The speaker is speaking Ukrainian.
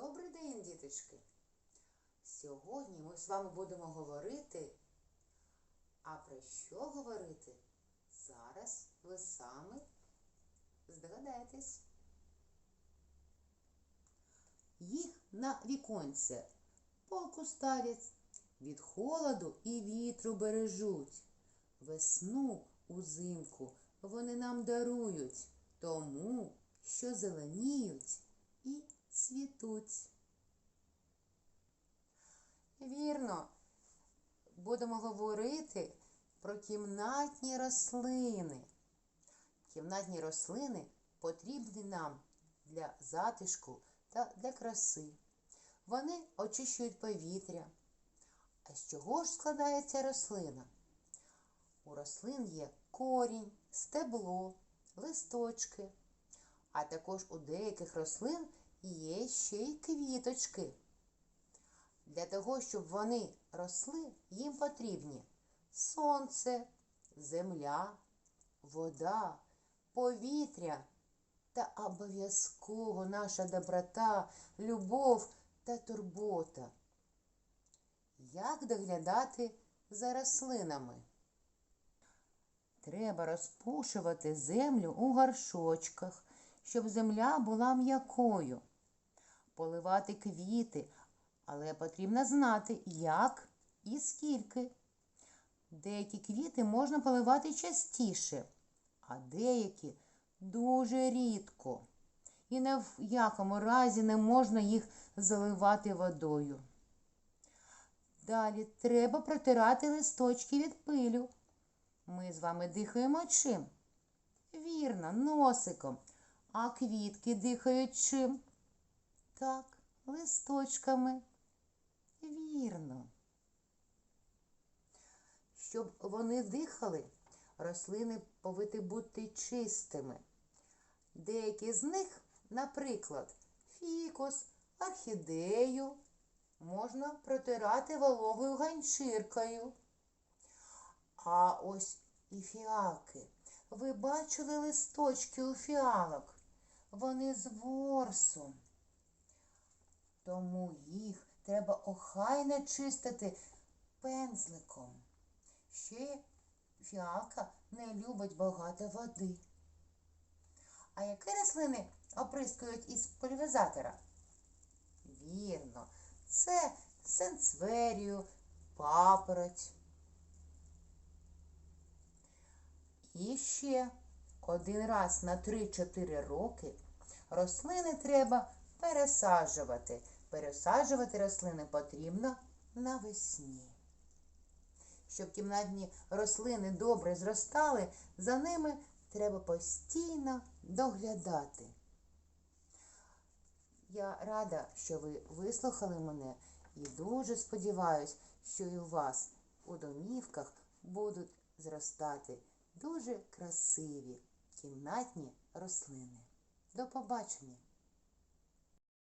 Добрий день, діточки! Сьогодні ми з вами будемо говорити. А про що говорити? Зараз ви самі здогадаєтесь. Їх на віконце полку ставлять, від холоду і вітру бережуть. Весну узимку вони нам дарують, тому що зеленіють і цвітуть. Вірно, будемо говорити про кімнатні рослини. Кімнатні рослини потрібні нам для затишку та для краси. Вони очищують повітря. А з чого ж складається рослина? У рослин є корінь, стебло, листочки, а також у деяких рослин є ще й квіточки. Для того, щоб вони росли, їм потрібні сонце, земля, вода, повітря та обов'язково наша доброта, любов та турбота. Як доглядати за рослинами? Треба розпушувати землю у горшочках, щоб земля була м'якою. Поливати квіти, але потрібно знати, як і скільки. Деякі квіти можна поливати частіше, а деякі дуже рідко. І ні в якому разі не можна їх заливати водою. Далі треба протирати листочки від пилю. Ми з вами дихаємо чим? Вірно, носиком. А квітки дихають чим? Так, листочками. Вірно. Щоб вони дихали, рослини повинні бути чистими. Деякі з них, наприклад, фікус, орхідею, можна протирати вологою ганчіркою. А ось і фіалки. Ви бачили листочки у фіалок? Вони з ворсом. Тому їх треба охайно чистити пензликом. Ще фіалка не любить багато води. А які рослини оприскують із пульверизатора? Вірно, це сенцверію, папороть. І ще один раз на 3-4 роки рослини треба пересаджувати. Пересаджувати рослини потрібно навесні. Щоб кімнатні рослини добре зростали, за ними треба постійно доглядати. Я рада, що ви вислухали мене і дуже сподіваюся, що і у вас у домівках будуть зростати дуже красиві кімнатні рослини. До побачення!